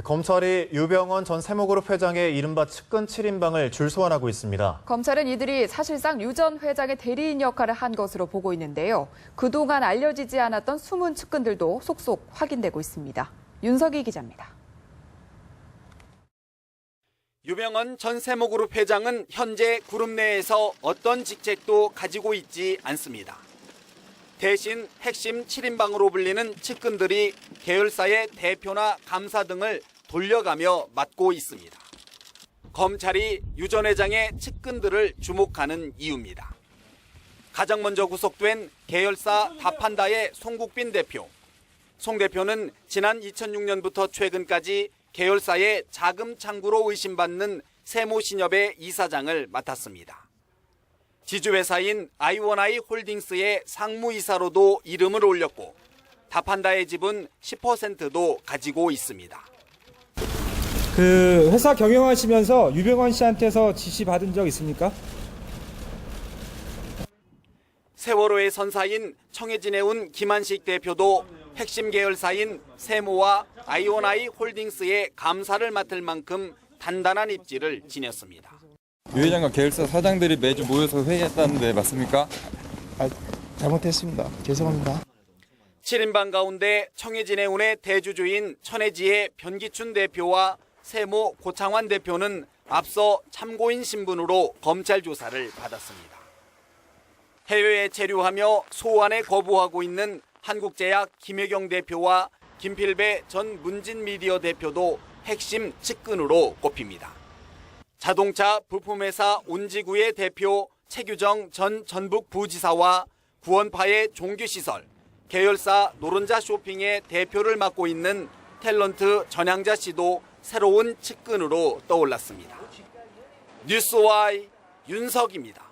네, 검찰이 유병원 전 세모그룹 회장의 이른바 측근 7인방을 줄소환하고 있습니다. 검찰은 이들이 사실상 유 전 회장의 대리인 역할을 한 것으로 보고 있는데요. 그동안 알려지지 않았던 숨은 측근들도 속속 확인되고 있습니다. 윤석희 기자입니다. 유병헌 전 세모그룹 회장은 현재 그룹 내에서 어떤 직책도 가지고 있지 않습니다. 대신 핵심 7인방으로 불리는 측근들이 계열사의 대표나 감사 등을 돌려가며 맡고 있습니다. 검찰이 유 전 회장의 측근들을 주목하는 이유입니다. 가장 먼저 구속된 계열사 다판다의 송국빈 대표. 송 대표는 지난 2006년부터 최근까지 계열사의 자금 창구로 의심받는 세모 신협의 이사장을 맡았습니다. 지주회사인 아이원아이 홀딩스의 상무이사로도 이름을 올렸고 다판다의 지분 10%도 가지고 있습니다. 그 회사 경영하시면서 유병헌 씨한테서 지시 받은 적 있습니까? 세월호의 선사인 청해진에 온 김한식 대표도 핵심 계열사인 세모와 아이오나이 홀딩스의 감사를 맡을 만큼 단단한 입지를 지녔습니다. 유 회장과 계열사 사장들이 매주 모여서 회의했다는데 맞습니까? 아, 잘못했습니다. 죄송합니다. 7인방 가운데 청해진해 운의 대주주인 천해지의 변기춘 대표와 세모 고창환 대표는 앞서 참고인 신분으로 검찰 조사를 받았습니다. 해외에 체류하며 소환에 거부하고 있는 한국제약 김혜경 대표와 김필배 전 문진미디어 대표도 핵심 측근으로 꼽힙니다. 자동차 부품회사 온지구의 대표 최규정 전 전북 부지사와 구원파의 종규시설, 계열사 노른자 쇼핑의 대표를 맡고 있는 탤런트 전향자 씨도 새로운 측근으로 떠올랐습니다. 뉴스와이 윤석입니다.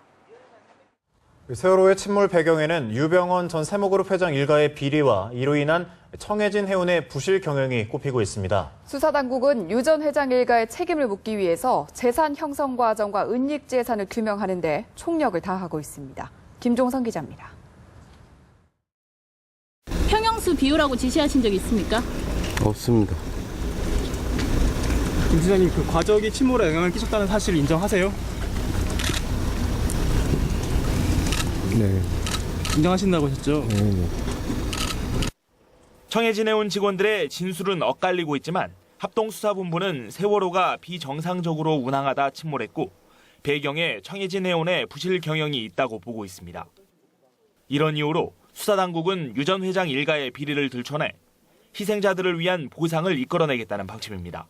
세월호의 침몰 배경에는 유병원 전 세모그룹 회장 일가의 비리와 이로 인한 청해진 해운의 부실 경영이 꼽히고 있습니다. 수사당국은 유 전 회장 일가의 책임을 묻기 위해서 재산 형성 과정과 은닉 재산을 규명하는 데 총력을 다하고 있습니다. 김종선 기자입니다. 평형수 비우라고 지시하신 적 있습니까? 없습니다. 김 지사님 그 과적이 침몰에 영향을 끼쳤다는 사실 인정하세요? 네. 인정하신다고 하셨죠? 네, 네. 청해진에 온 직원들의 진술은 엇갈리고 있지만 합동수사본부는 세월호가 비정상적으로 운항하다 침몰했고 배경에 청해진 해운의 부실 경영이 있다고 보고 있습니다. 이런 이유로 수사당국은 유 전 회장 일가의 비리를 들춰내 희생자들을 위한 보상을 이끌어내겠다는 방침입니다.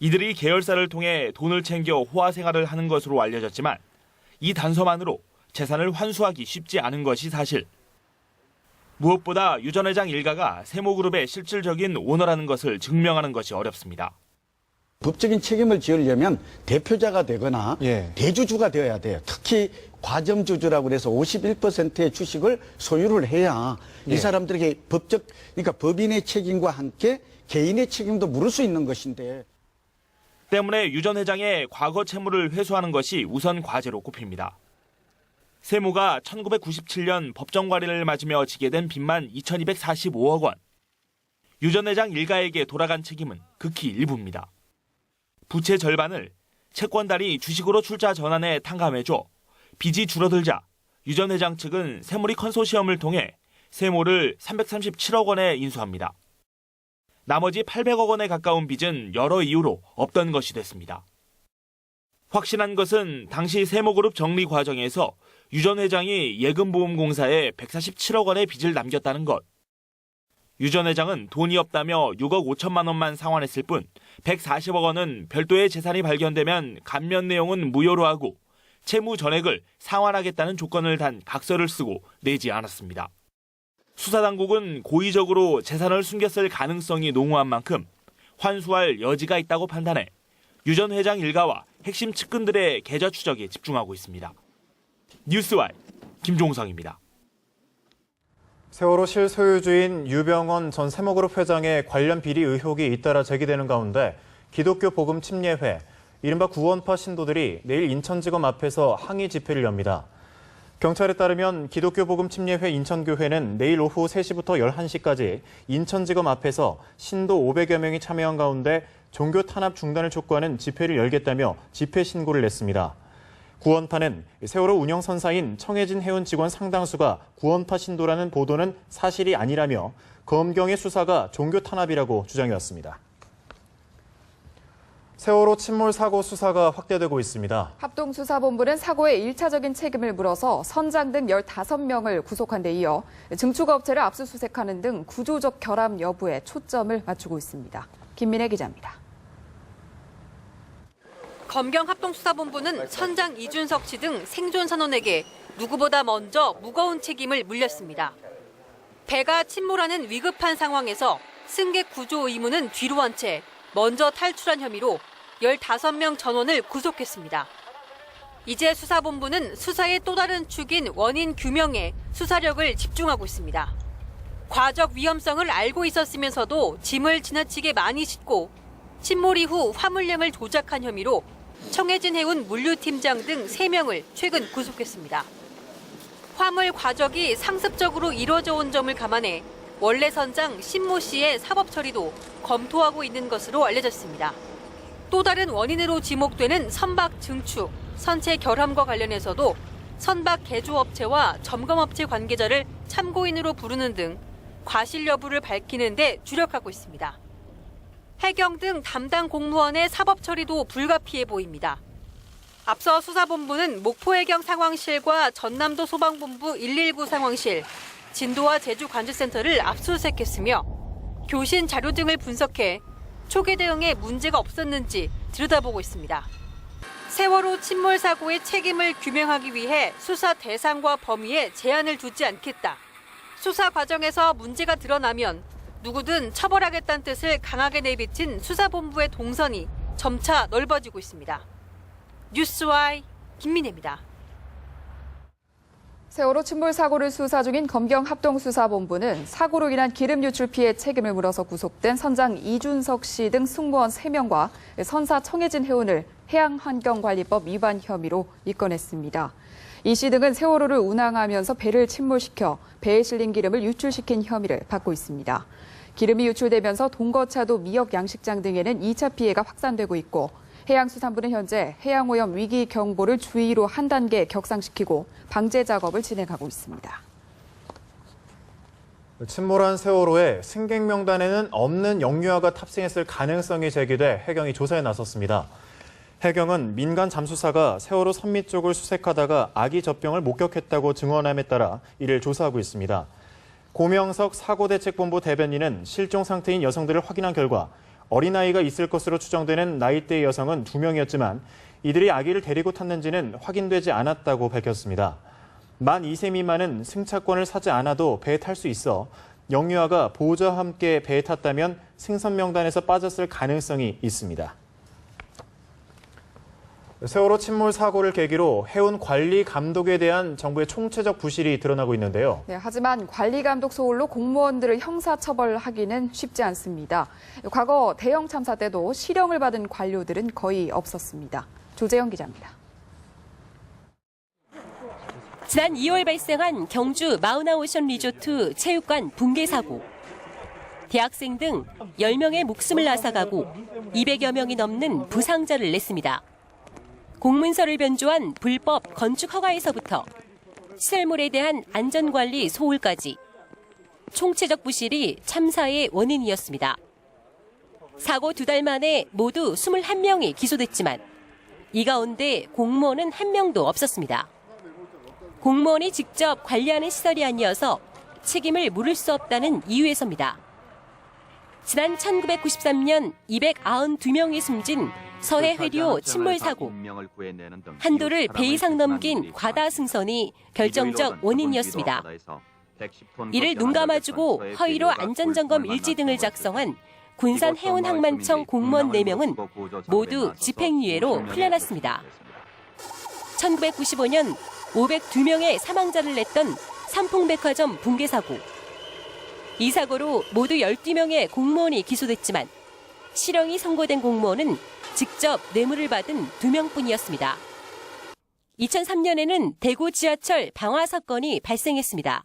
이들이 계열사를 통해 돈을 챙겨 호화 생활을 하는 것으로 알려졌지만 이 단서만으로 재산을 환수하기 쉽지 않은 것이 사실. 무엇보다 유 전 회장 일가가 세모그룹의 실질적인 오너라는 것을 증명하는 것이 어렵습니다. 법적인 책임을 지으려면 대표자가 되거나 예. 대주주가 되어야 돼요. 특히 과점주주라고 그래서 51%의 주식을 소유를 해야 예. 이 사람들에게 법적, 그러니까 법인의 책임과 함께 개인의 책임도 물을 수 있는 것인데 때문에 유 전 회장의 과거 채무를 회수하는 것이 우선 과제로 꼽힙니다. 세모가 1997년 법정 관리를 맞으며 지게 된 빚만 2245억 원. 유 전 회장 일가에게 돌아간 책임은 극히 일부입니다. 부채 절반을 채권달이 주식으로 출자 전환에 탕감해줘 빚이 줄어들자 유 전 회장 측은 세모리 컨소시엄을 통해 세모를 337억 원에 인수합니다. 나머지 800억 원에 가까운 빚은 여러 이유로 없던 것이 됐습니다. 확신한 것은 당시 세모그룹 정리 과정에서 유 전 회장이 예금보험공사에 147억 원의 빚을 남겼다는 것. 유 전 회장은 돈이 없다며 6억 5천만 원만 상환했을 뿐 140억 원은 별도의 재산이 발견되면 감면 내용은 무효로 하고 채무 전액을 상환하겠다는 조건을 단 각서를 쓰고 내지 않았습니다. 수사당국은 고의적으로 재산을 숨겼을 가능성이 농후한 만큼 환수할 여지가 있다고 판단해 유 전 회장 일가와 핵심 측근들의 계좌 추적에 집중하고 있습니다. 뉴스와이 김종성입니다. 세월호 실소유주인 유병원 전 세모그룹 회장의 관련 비리 의혹이 잇따라 제기되는 가운데 기독교 복음 침례회, 이른바 구원파 신도들이 내일 인천지검 앞에서 항의 집회를 엽니다. 경찰에 따르면 기독교 복음 침례회 인천교회는 내일 오후 3시부터 11시까지 인천지검 앞에서 신도 500여 명이 참여한 가운데 종교 탄압 중단을 촉구하는 집회를 열겠다며 집회 신고를 냈습니다. 구원파는 세월호 운영 선사인 청해진 해운 직원 상당수가 구원파 신도라는 보도는 사실이 아니라며 검경의 수사가 종교 탄압이라고 주장해왔습니다. 세월호 침몰 사고 수사가 확대되고 있습니다. 합동수사본부는 사고의 1차적인 책임을 물어서 선장 등 15명을 구속한 데 이어 증축업체를 압수수색하는 등 구조적 결함 여부에 초점을 맞추고 있습니다. 김민혜 기자입니다. 검경 합동수사본부는 선장 이준석 씨 등 생존 선원에게 누구보다 먼저 무거운 책임을 물렸습니다. 배가 침몰하는 위급한 상황에서 승객 구조 의무는 뒤로 한 채 먼저 탈출한 혐의로 15명 전원을 구속했습니다. 이제 수사본부는 수사의 또 다른 축인 원인 규명에 수사력을 집중하고 있습니다. 과적 위험성을 알고 있었으면서도 짐을 지나치게 많이 싣고 침몰 이후 화물량을 조작한 혐의로 청해진 해운 물류팀장 등 3명을 최근 구속했습니다. 화물 과적이 상습적으로 이뤄져 온 점을 감안해 원래 선장 신모 씨의 사법 처리도 검토하고 있는 것으로 알려졌습니다. 또 다른 원인으로 지목되는 선박 증축, 선체 결함과 관련해서도 선박 개조업체와 점검업체 관계자를 참고인으로 부르는 등 과실 여부를 밝히는 데 주력하고 있습니다. 해경 등 담당 공무원의 사법 처리도 불가피해 보입니다. 앞서 수사본부는 목포해경 상황실과 전남도 소방본부 119 상황실, 진도와 제주관제센터를 압수수색했으며 교신 자료 등을 분석해 초기 대응에 문제가 없었는지 들여다보고 있습니다. 세월호 침몰 사고의 책임을 규명하기 위해 수사 대상과 범위에 제한을 두지 않겠다. 수사 과정에서 문제가 드러나면 누구든 처벌하겠다는 뜻을 강하게 내비친 수사본부의 동선이 점차 넓어지고 있습니다. 뉴스와이 김민혜입니다. 세월호 침몰 사고를 수사 중인 검경 합동수사본부는 사고로 인한 기름 유출 피해 책임을 물어서 구속된 선장 이준석 씨 등 승무원 3명과 선사 청해진 해운을 해양환경관리법 위반 혐의로 입건했습니다. 이 씨 등은 세월호를 운항하면서 배를 침몰시켜 배에 실린 기름을 유출시킨 혐의를 받고 있습니다. 기름이 유출되면서 동거차도 미역 양식장 등에는 2차 피해가 확산되고 있고 해양수산부는 현재 해양오염 위기 경보를 주의로 한 단계 격상시키고 방제 작업을 진행하고 있습니다. 침몰한 세월호에 승객 명단에는 없는 영유아가 탑승했을 가능성이 제기돼 해경이 조사에 나섰습니다. 해경은 민간 잠수사가 세월호 선미 쪽을 수색하다가 아기 젖병을 목격했다고 증언함에 따라 이를 조사하고 있습니다. 고명석 사고대책본부 대변인은 실종 상태인 여성들을 확인한 결과 어린아이가 있을 것으로 추정되는 나이대의 여성은 두명이었지만 이들이 아기를 데리고 탔는지는 확인되지 않았다고 밝혔습니다. 만 2세 미만은 승차권을 사지 않아도 배에 탈 수 있어 영유아가 보호자와 함께 배에 탔다면 승선 명단에서 빠졌을 가능성이 있습니다. 세월호 침몰 사고를 계기로 해운 관리 감독에 대한 정부의 총체적 부실이 드러나고 있는데요. 네, 하지만 관리 감독 소홀로 공무원들을 형사 처벌하기는 쉽지 않습니다. 과거 대형 참사 때도 실형을 받은 관료들은 거의 없었습니다. 조재영 기자입니다. 지난 2월 발생한 경주 마우나오션 리조트 체육관 붕괴 사고. 대학생 등 10명의 목숨을 앗아가고 200여 명이 넘는 부상자를 냈습니다. 공문서를 변조한 불법 건축 허가에서부터 시설물에 대한 안전관리 소홀까지 총체적 부실이 참사의 원인이었습니다. 사고 두 달 만에 모두 21명이 기소됐지만 이 가운데 공무원은 한 명도 없었습니다. 공무원이 직접 관리하는 시설이 아니어서 책임을 물을 수 없다는 이유에서입니다. 지난 1993년 292명이 숨진 서해 회료 침몰 사고, 한도를 배 이상 넘긴 과다 승선이 결정적 원인이었습니다. 이를 눈 감아주고 허위로 안전점검 일지 등을 작성한 군산 해운항만청 공무원 4명은 모두 집행유예로 풀려났습니다. 1995년 502명의 사망자를 냈던 삼풍백화점 붕괴 사고. 이 사고로 모두 12명의 공무원이 기소됐지만 실형이 선고된 공무원은 직접 뇌물을 받은 2명뿐이었습니다. 2003년에는 대구 지하철 방화 사건이 발생했습니다.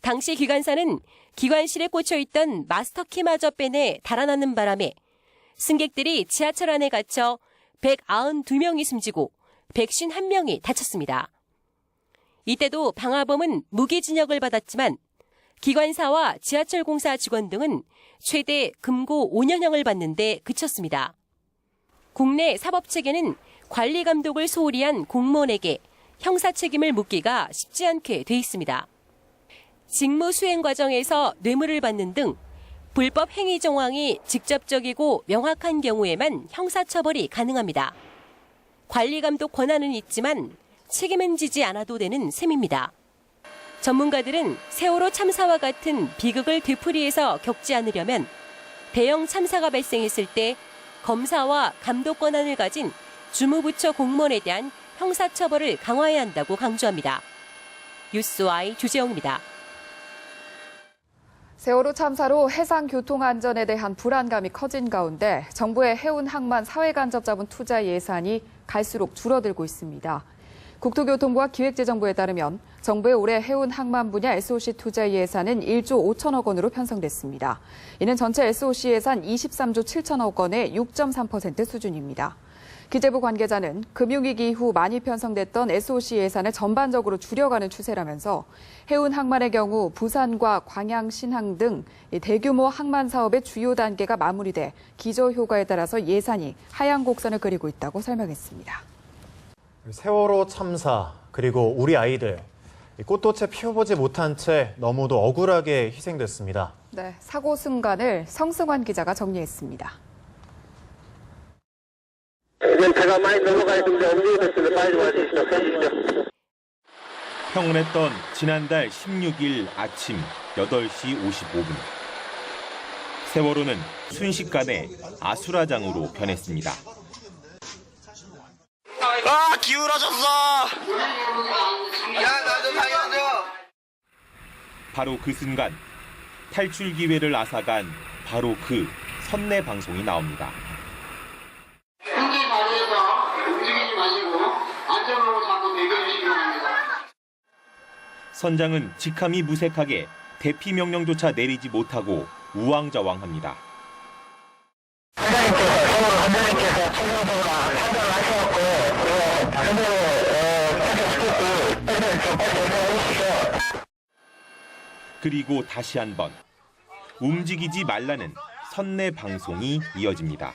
당시 기관사는 기관실에 꽂혀 있던 마스터키마저 빼내 달아나는 바람에 승객들이 지하철 안에 갇혀 192명이 숨지고 151명이 다쳤습니다. 이때도 방화범은 무기징역을 받았지만 기관사와 지하철 공사 직원 등은 최대 금고 5년형을 받는데 그쳤습니다. 국내 사법체계는 관리 감독을 소홀히 한 공무원에게 형사 책임을 묻기가 쉽지 않게 돼 있습니다. 직무 수행 과정에서 뇌물을 받는 등 불법 행위 정황이 직접적이고 명확한 경우에만 형사처벌이 가능합니다. 관리 감독 권한은 있지만 책임은 지지 않아도 되는 셈입니다. 전문가들은 세월호 참사와 같은 비극을 되풀이해서 겪지 않으려면 대형 참사가 발생했을 때 검사와 감독 권한을 가진 주무부처 공무원에 대한 형사처벌을 강화해야 한다고 강조합니다. 뉴스와이 주재영입니다. 세월호 참사로 해상 교통 안전에 대한 불안감이 커진 가운데 정부의 해운 항만 사회간접 자본 투자 예산이 갈수록 줄어들고 있습니다. 국토교통부와 기획재정부에 따르면 정부의 올해 해운 항만 분야 SOC 투자 예산은 1조 5천억 원으로 편성됐습니다. 이는 전체 SOC 예산 23조 7천억 원의 6.3% 수준입니다. 기재부 관계자는 금융위기 이후 많이 편성됐던 SOC 예산을 전반적으로 줄여가는 추세라면서 해운 항만의 경우 부산과 광양, 신항 등 대규모 항만 사업의 주요 단계가 마무리돼 기저 효과에 따라서 예산이 하향 곡선을 그리고 있다고 설명했습니다. 세월호 참사 그리고 우리 아이들 이 꽃도체 피워보지 못한 채 너무도 억울하게 희생됐습니다. 네, 사고 순간을 성승환 기자가 정리했습니다. 배가 많이 넘어가 있는데 있습니다. 빨리. 서주십시오. 평온했던 지난달 16일 아침 8시 55분. 세월호는 순식간에 아수라장으로 변했습니다. 아 기울어졌어. 야 나도 살려줘. 바로 그 순간 탈출 기회를 앗아간 바로 그 선내 방송이 나옵니다. 현재 자리에서 움직이지 마시고 안전으로 자꾸 대기해주시기 바랍니다. 선장은 직함이 무색하게 대피 명령조차 내리지 못하고 우왕좌왕합니다. 그리고 다시 한 번 움직이지 말라는 선내 방송이 이어집니다.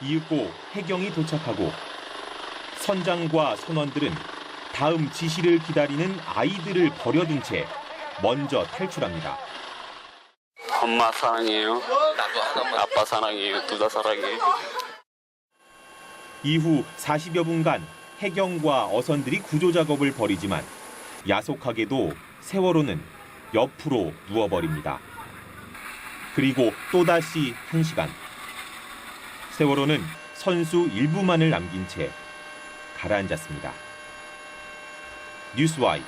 이윽고 해경이 도착하고 선장과 선원들은 다음 지시를 기다리는 아이들을 버려둔 채 먼저 탈출합니다. 엄마 사랑해요. 나도 아빠 사랑해요. 둘 다 사랑해요. 이후 40여 분간 해경과 어선들이 구조 작업을 벌이지만 야속하게도 세월호는 옆으로 누워버립니다. 그리고 또다시 한시간 세월호는 선수 일부만을 남긴 채 가라앉았습니다. 뉴스와이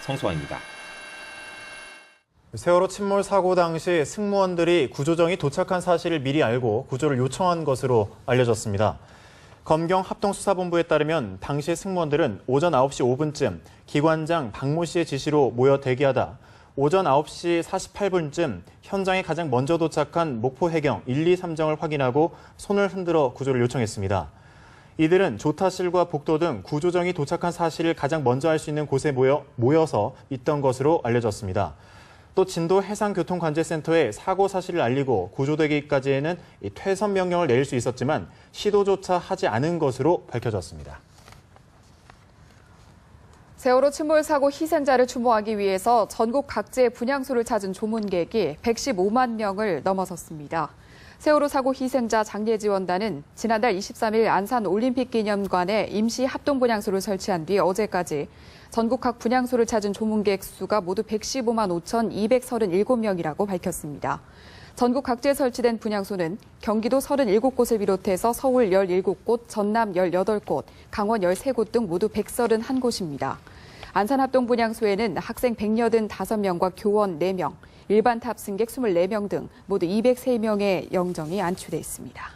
성수환입니다. 세월호 침몰 사고 당시 승무원들이 구조정이 도착한 사실을 미리 알고 구조를 요청한 것으로 알려졌습니다. 검경 합동수사본부에 따르면 당시 승무원들은 오전 9시 5분쯤 기관장 박모 씨의 지시로 모여 대기하다 오전 9시 48분쯤 현장에 가장 먼저 도착한 목포 해경 1, 2, 3정을 확인하고 손을 흔들어 구조를 요청했습니다. 이들은 조타실과 복도 등 구조정이 도착한 사실을 가장 먼저 알 수 있는 곳에 모여, 모여서 있던 것으로 알려졌습니다. 또 진도 해상교통관제센터에 사고 사실을 알리고 구조되기까지에는 이 퇴선 명령을 내릴 수 있었지만 시도조차 하지 않은 것으로 밝혀졌습니다. 세월호 침몰 사고 희생자를 추모하기 위해서 전국 각지의 분향소를 찾은 조문객이 115만 명을 넘어섰습니다. 세월호 사고 희생자 장례 지원단은 지난달 23일 안산 올림픽 기념관에 임시 합동 분향소를 설치한 뒤 어제까지 전국 각 분향소를 찾은 조문객 수가 모두 115만 5,237명이라고 밝혔습니다. 전국 각지에 설치된 분향소는 경기도 37곳을 비롯해서 서울 17곳, 전남 18곳, 강원 13곳 등 모두 131곳입니다. 안산합동 분향소에는 학생 185명과 교원 4명, 일반 탑승객 24명 등 모두 203명의 영정이 안치돼 있습니다.